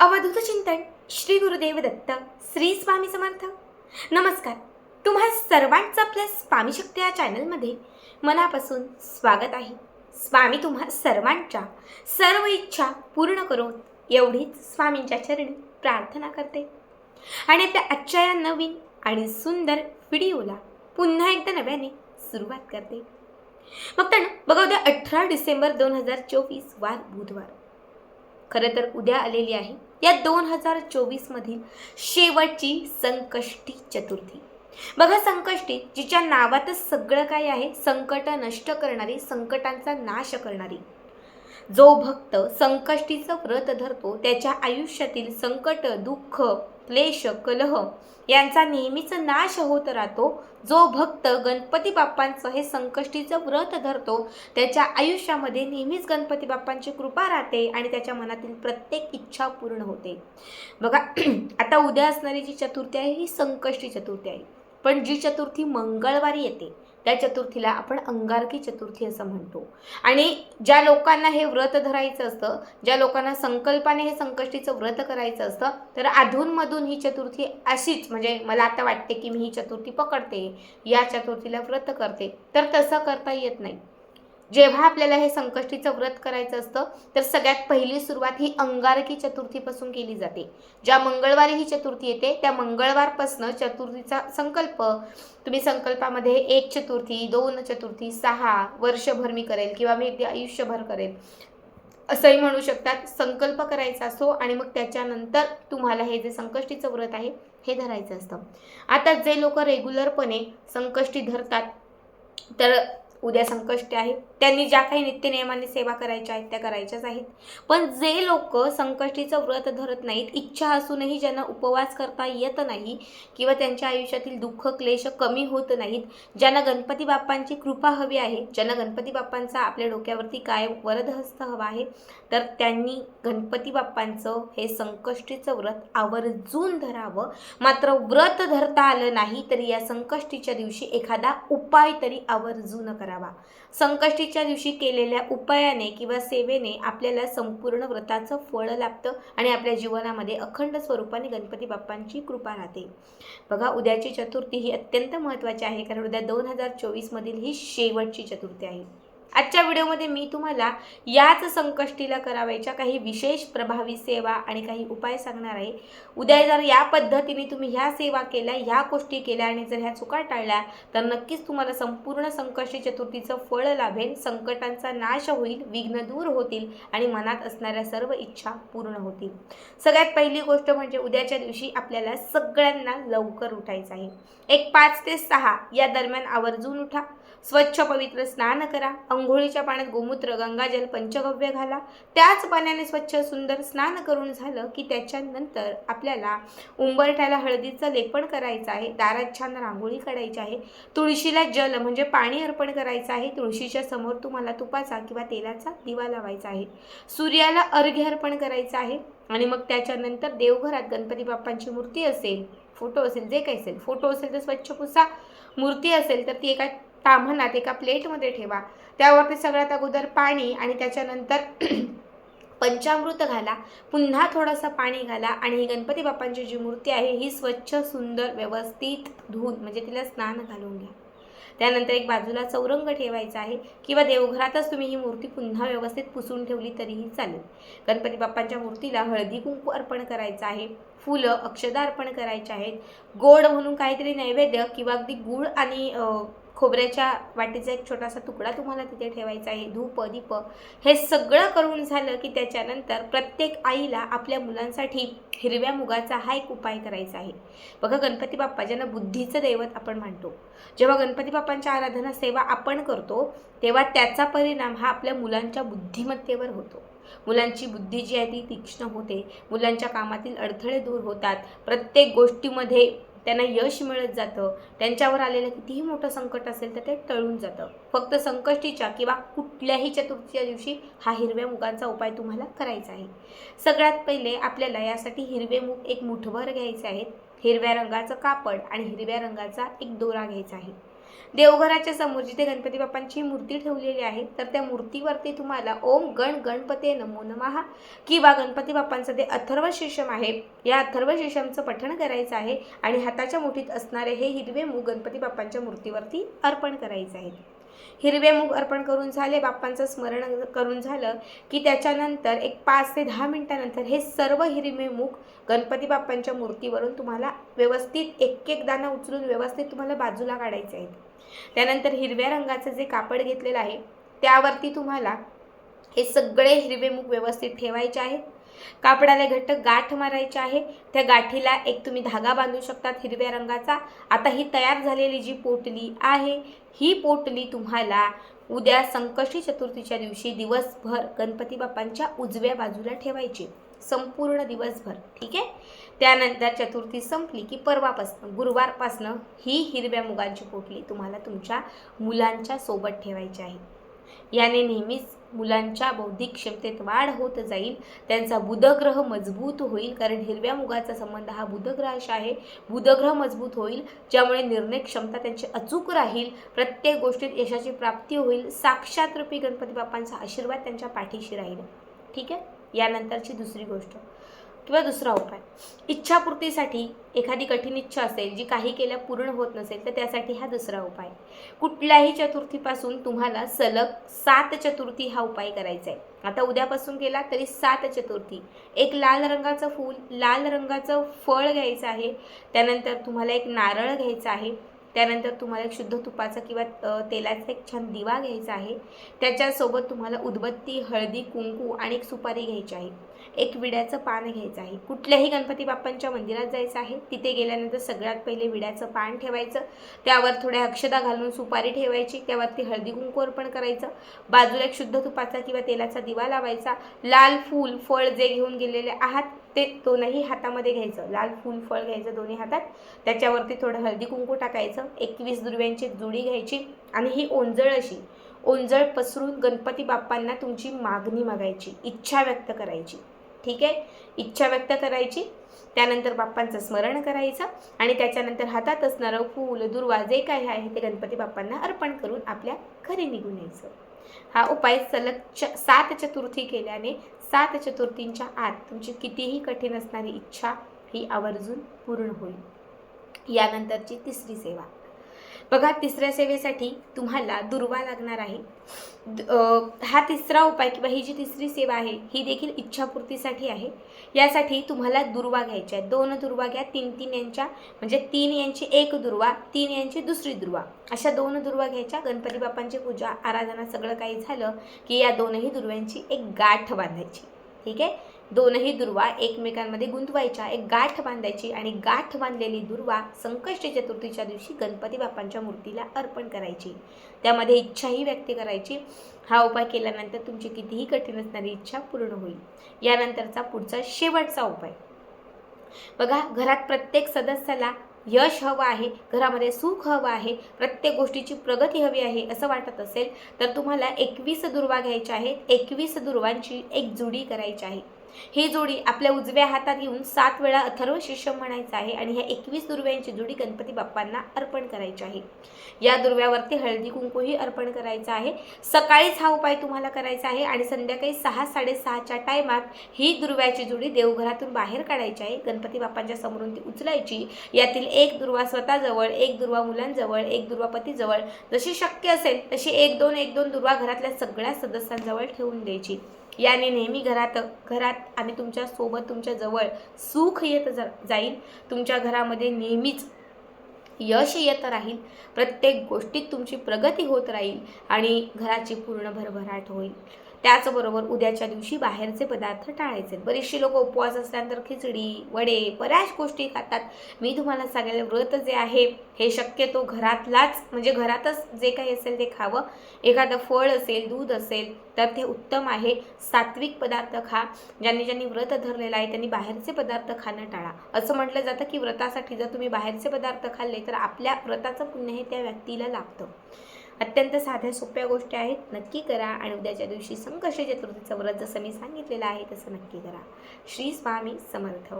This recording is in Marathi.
अवधूत चिंतन श्री गुरुदेव दत्त श्री स्वामी समर्थ. नमस्कार. तुम्हा सर्वांचं आपल्या स्वामी शक्ती या चॅनलमध्ये मनापासून स्वागत आहे. स्वामी तुम्हा सर्वांच्या सर्व इच्छा पूर्ण करो एवढीच स्वामींच्या चरणी प्रार्थना करते. आणि आपल्या आजच्या या नवीन आणि सुंदर व्हिडिओला पुन्हा एकदा नव्याने सुरुवात करते. मग तर बघा उद्या अठरा डिसेंबर दोन हजार चोवीस वार बुधवार. खरं तर उद्या आलेली आहे या दोन हजार चोवीसमधील शेवटची संकष्टी चतुर्थी. बघा संकष्टी जिच्या नावातच सगळं काय आहे? संकट नष्ट करणारी संकटांचा नाश करणारी. जो भक्त संकष्टीचं व्रत धरतो त्याच्या आयुष्यातील संकट दुःख क्लेश कलह यांचा नेहमीच नाश होत राहतो. जो भक्त गणपती बाप्पांचं हे संकष्टीचं व्रत धरतो त्याच्या आयुष्यामध्ये नेहमीच गणपती बाप्पांची कृपा राहते आणि त्याच्या मनातील प्रत्येक इच्छा पूर्ण होते. बघा आता उद्या असणारी जी चतुर्थी आहे ही संकष्टी चतुर्थी आहे. पण जी चतुर्थी मंगळवारी येते त्या चतुर्थीला आपण अंगारकी चतुर्थी असं म्हणतो. आणि ज्या लोकांना हे व्रत धरायचं असतं ज्या लोकांना संकल्पाने हे संकष्टीचं व्रत करायचं असतं तर अधूनमधून ही चतुर्थी अशीच म्हणजे मला आता वाटते की मी ही चतुर्थी पकडते या चतुर्थीला व्रत करते तर तसं करता येत नाही. जेव्हा आपल्याला हे संकष्टीचं व्रत करायचं असतं तर सगळ्यात पहिली सुरुवात ही अंगारकी चतुर्थीपासून केली जाते. ज्या मंगळवारी ही चतुर्थी येते त्या मंगळवारपासनं चतुर्थीचा संकल्प तुम्ही संकल्पामध्ये एक चतुर्थी दोन चतुर्थी सहा वर्षभर मी करेल किंवा मी अगदी आयुष्यभर करेल असंही म्हणू शकतात. संकल्प करायचा असो आणि मग त्याच्यानंतर तुम्हाला हे जे संकष्टीचं व्रत आहे हे धरायचं असतं. आता जे लोक रेग्युलरपणे संकष्टी धरतात तर उद्या संकष्ट आहे. त्यांनी ज्या काही नित्यनियमाने सेवा करायच्या आहेत त्या करायच्याच आहेत. पण जे लोक संकष्टीचं व्रत धरत नाहीत इच्छा असूनही ज्यांना उपवास करता येत नाही किंवा त्यांच्या आयुष्यातील दुःख क्लेश कमी होत नाहीत ज्यांना गणपती बाप्पांची कृपा हवी आहे ज्यांना गणपती बाप्पांचा आपल्या डोक्यावरती काय वरदहस्त हवा आहे तर त्यांनी गणपती बाप्पांचं हे संकष्टीचं व्रत आवर्जून धरावं. मात्र व्रत धरता आलं नाही तरी या संकष्टीच्या दिवशी एखादा उपाय तरी आवर्जून करावा. संकष्टीच्या दिवशी केलेल्या उपायाने किंवा सेवेने आपल्याला संपूर्ण व्रताचं फळ लाभतं आणि आपल्या जीवनामध्ये अखंड स्वरूपाने गणपती बाप्पांची कृपा राहते. बघा उद्याची चतुर्थी ही अत्यंत महत्त्वाची आहे कारण उद्या दोन हजार चोवीसमधील ही शेवटची चतुर्थी आहे. आजच्या व्हिडिओमध्ये मी तुम्हाला याच संकष्टीला करावायच्या काही विशेष प्रभावी सेवा आणि काही उपाय सांगणार आहे. उद्या जर या पद्धतीने तुम्ही ह्या सेवा केल्या ह्या गोष्टी केल्या आणि जर ह्या चुका टाळल्या तर नक्कीच तुम्हाला संपूर्ण संकष्टी चतुर्थीचं फळ लाभेल संकटांचा नाश होईल विघ्न दूर होतील आणि मनात असणाऱ्या सर्व इच्छा पूर्ण होतील. सगळ्यात पहिली गोष्ट म्हणजे उद्याच्या दिवशी आपल्याला सगळ्यांना लवकर उठायचं आहे. एक पाच ते सहा या दरम्यान आवर्जून उठा. स्वच्छ पवित्र स्नान करा. अंघोळीच्या पाण्यात गोमूत्र गंगाजल पंचगव्य घाला. त्याच पाण्याने स्वच्छ सुंदर स्नान करून झालं की त्याच्यानंतर आपल्याला उंबरठ्याला हळदीचं लेपण करायचं आहे. दारात छान रांगोळी काढायची आहे. तुळशीला जल म्हणजे पाणी अर्पण करायचं आहे. तुळशीच्या समोर तुम्हाला तुपाचा किंवा तेलाचा दिवा लावायचा आहे. सूर्याला अर्घ्य अर्पण करायचं आहे. आणि मग त्याच्यानंतर देवघरात गणपती बाप्पांची मूर्ती असेल फोटो असेल जे काही असेल फोटो असेल तर स्वच्छ पुसा. मूर्ती असेल तर ती एका ताम्हणात एका प्लेटमध्ये ठेवा. त्यावरती सगळ्यात अगोदर पाणी आणि त्याच्यानंतर पंचामृत घाला. पुन्हा थोडंसं पाणी घाला आणि ही गणपती बाप्पांची जी मूर्ती आहे ही स्वच्छ सुंदर व्यवस्थित धुवून म्हणजे तिला स्नान घालून घ्या. त्यानंतर एक बाजूला चौरंग ठेवायचा आहे किंवा देवघरातच तुम्ही ही मूर्ती पुन्हा व्यवस्थित पुसून ठेवली तरीही चालेल. गणपती बाप्पांच्या मूर्तीला हळदी कुंकू अर्पण करायचं आहे फुलं अक्षदा अर्पण करायचे आहेत गोड म्हणून काहीतरी नैवेद्य किंवा अगदी गुळ आणि खोबऱ्याच्या वाटीचा एक छोटासा तुकडा तुम्हाला तिथे ठेवायचा आहे धूप दीप हे सगळं करून झालं की त्याच्यानंतर प्रत्येक आईला आपल्या मुलांसाठी हिरव्या मुगाचा हा एक उपाय करायचा आहे. बघा गणपती बाप्पा ज्यांना बुद्धीचं दैवत आपण मानतो जेव्हा गणपती बाप्पांच्या आराधना सेवा आपण करतो तेव्हा त्याचा परिणाम हा आपल्या मुलांच्या बुद्धिमत्तेवर होतो. मुलांची बुद्धी जी आहे ती तीक्ष्ण होते मुलांच्या कामातील अडथळे दूर होतात. प्रत्येक गोष्टीमध्ये त्यांना यश मिळत जातं. त्यांच्यावर आलेलं कितीही मोठं संकट असेल तर ते टळून जातं. फक्त संकष्टीच्या किंवा कुठल्याही चतुर्थीच्या दिवशी हा हिरव्या मुगांचा उपाय तुम्हाला करायचा आहे. सगळ्यात पहिले आपल्याला यासाठी हिरवे मूग एक मुठभर घ्यायचे आहेत. हिरव्या रंगाचं कापड आणि हिरव्या रंगाचा एक दोरा घ्यायचा आहे. देवघराच्या समोर जिथे गणपती बाप्पांची मूर्ती ठेवलेली आहे तर त्या मूर्तीवरती तुम्हाला ओम गण गणपते नमो नमः किंवा गणपती बाप्पांचं ते अथर्व शीर्षम आहे. या अथर्व शीर्षमचं पठण करायचं आहे आणि हाताच्या मुठीत असणारे हे हिरवे मूग गणपती बाप्पांच्या मूर्तीवरती अर्पण करायचे आहे हिरवे मूग अर्पण करून झाले बाप्पांचं स्मरण करून झालं की त्याच्यानंतर एक पाच ते दहा मिनटानंतर हे सर्व हिरवे मूग गणपती बाप्पांच्या मूर्तीवरून तुम्हाला व्यवस्थित एक एक दाना उचलून व्यवस्थित तुम्हाला बाजूला काढायचे आहेत. त्यानंतर हिरव्या रंगाचं जे कापड घेतलेलं आहे त्यावरती तुम्हाला हे सगळे हिरवे मूग व्यवस्थित ठेवायचे आहेत. कापडाला घट्ट गाठ मारायची आहे. त्या गाठीला एक तुम्ही धागा बांधू शकतात हिरव्या रंगाचा. आता ही तयार झालेली जी पोटली आहे ही पोटली तुम्हाला उद्या संकष्टी चतुर्थीच्या दिवशी दिवसभर गणपती बाप्पांच्या उजव्या बाजूला ठेवायची. संपूर्ण दिवसभर. ठीक आहे? त्यानंतर चतुर्थी संपली की परवापासनं गुरुवारपासनं ही हिरव्या मुगांची पोटली तुम्हाला तुमच्या मुलांच्या सोबत ठेवायची आहे. याने नेहमीच मुलांच्या बौद्धिक क्षमतेत वाढ होत जाईल त्यांचा बुधग्रह मजबूत होईल कारण हिरव्या मुगाचा संबंध हा बुधग्रहाशी आहे. बुधग्रह मजबूत होईल ज्यामुळे निर्णय क्षमता त्यांची अचूक राहील प्रत्येक गोष्टीत यशाची प्राप्ती होईल साक्षात रूपी गणपती बाप्पांचा आशीर्वाद त्यांच्या पाठीशी राहील. ठीक आहे? यानंतरची दुसरी गोष्ट. किंवा दुसरा उपाय. इच्छापूर्तीसाठी एखादी कठीण इच्छा असेल जी काही केल्या पूर्ण होत नसेल तर त्यासाठी हा दुसरा उपाय. कुठल्याही चतुर्थीपासून तुम्हाला सलग सात चतुर्थी हा उपाय करायचा आहे. आता उद्यापासून केला तरी सात चतुर्थी. एक लाल रंगाचं फूल लाल रंगाचं फळ घ्यायचं आहे. त्यानंतर तुम्हाला एक नारळ घ्यायचा आहे. त्यानंतर तुम्हाला एक शुद्ध तुपाचा किंवा तेलाचा एक छान दिवा घ्यायचा आहे. त्याच्यासोबत तुम्हाला उदबत्ती हळदी कुंकू आणि एक सुपारी घ्यायची आहे. एक विड्याचं पान घ्यायचं आहे. कुठल्याही गणपती बाप्पांच्या मंदिरात जायचं आहे. तिथे गेल्यानंतर सगळ्यात पहिले विड्याचं पान ठेवायचं. त्यावर थोड्या अक्षदा घालून सुपारी ठेवायची. त्यावरती हळदी कुंकू अर्पण करायचं. बाजूला एक शुद्ध तुपाचा किंवा तेलाचा दिवा लावायचा. लाल फूल फळ जे घेऊन गेलेले आहात ते दोनही हातामध्ये घ्यायचं. लाल फूल फळ घ्यायचं दोन्ही हातात. त्याच्यावरती थोडं हळदी कुंकू टाकायचं. एकवीस दुर्व्यांची जुडी घ्यायची आणि ही ओंजळ अशी. ओंजळ पसरून गणपती बाप्पांना तुमची मागणी मागायची. इच्छा व्यक्त करायची. ठीक आहे? इच्छा व्यक्त करायची. त्यानंतर बाप्पांचं स्मरण करायचं आणि त्याच्यानंतर हातात असणारं फूल दुर्वा जे काय आहे ते गणपती बाप्पांना अर्पण करून आपल्या घरी निघून यायचं. हा उपाय सलग च सात चतुर्थी केल्याने सात चतुर्थींच्या आत तुमची कितीही कठीण असणारी इच्छा ही आवर्जून पूर्ण होईल. यानंतरची तिसरी सेवा. बघा तिसऱ्या सेवेसाठी तुम्हाला दुर्वा लागणार आहे. हा तिसरा उपाय किंवा ही जी तिसरी सेवा आहे ही देखील इच्छापूर्तीसाठी आहे. यासाठी तुम्हाला दुर्वा घ्यायच्या आहेत दोन दुर्वा घ्या तीन तीन यांच्या म्हणजे तीन यांची एक दुर्वा तीन यांची दुसरी दुर्वा. अशा दोन दुर्वा घ्यायच्या. गणपती बाप्पांची पूजा आराधना सगळं काही झालं की या दोनही दुर्व्यांची एक गाठ बांधायची. ठीक आहे? दोनही दुर्वा एकमेकांमध्ये गुंतवायच्या. एक गाठ बांधायची आणि गाठ बांधलेली दुर्वा संकष्टी चतुर्थीच्या दिवशी गणपती बाप्पांच्या मूर्तीला अर्पण करायची. त्यामध्ये इच्छाही व्यक्त करायची. हा उपाय केल्यानंतर तुमची कितीही कठीण असणारी इच्छा पूर्ण होईल. यानंतरचा पुढचा शेवटचा उपाय. बघा घरात प्रत्येक सदस्याला यश हवं आहे घरामध्ये सुख हवं आहे प्रत्येक गोष्टीची प्रगती हवी आहे असं वाटत असेल तर तुम्हाला एकवीस दुर्वा घ्यायच्या आहेत. एकवीस दुर्वांची एक जुडी करायची आहे. ही जोडी आपल्या उजव्या हातात घेऊन सात वेळा अथर्व शिष्य म्हणायचं आहे आणि ह्या एकवीस दुर्व्यांची जोडी गणपती बाप्पांना अर्पण करायची आहे. या दुर्व्यावरती हळदी कुंकूही अर्पण करायचं आहे. सकाळीच हा उपाय तुम्हाला करायचा आहे आणि संध्याकाळी सहा साडेसहाच्या टायमात ही दुर्व्याची जोडी देवघरातून बाहेर काढायची आहे. गणपती बाप्पांच्या समोरून ती उचलायची. यातील एक दुर्वा स्वतःजवळ एक दुर्वा मुलांजवळ एक दुर्वा पतीजवळ जशी शक्य असेल तशी एक दोन एक दोन दुर्वा घरातल्या सगळ्या सदस्यांजवळ ठेवून द्यायची. याने नेहमी घरात घरात आणि तुमच्यासोबत तुमच्या जवळ सुख येत जा जाईल. तुमच्या घरामध्ये नेहमीच यश येत राहील. प्रत्येक गोष्टीत तुमची प्रगती होत राहील आणि घराची पूर्ण भरभराट होईल. त्याचबरोबर उद्याच्या दिवशी बाहेरचे पदार्थ टाळायचे. बरेचसे लोक उपवास असल्यानंतर खिचडी वडे बऱ्याच गोष्टी खातात. मी तुम्हाला सांगेल व्रत जे आहे हे शक्यतो घरातलाच म्हणजे घरातच जे काही असेल ते खावं. एखादं फळ असेल दूध असेल तर ते उत्तम आहे. सात्विक पदार्थ खा. ज्यांनी ज्यांनी व्रत धरलेलं आहे त्यांनी बाहेरचे पदार्थ खाणं टाळा. असं म्हटलं जातं की व्रतासाठी जर तुम्ही बाहेरचे पदार्थ खाल्ले तर आपल्या व्रताचं पुण्य हे त्या व्यक्तीला लाभतं. अत्यंत साध्या सोप्या गोष्टी आहेत. नक्की करा आणि उद्याच्या दिवशी संकष्टी चतुर्थीचं व्रत जसं मी सांगितलेलं आहे तसं नक्की करा. श्री स्वामी समर्थ.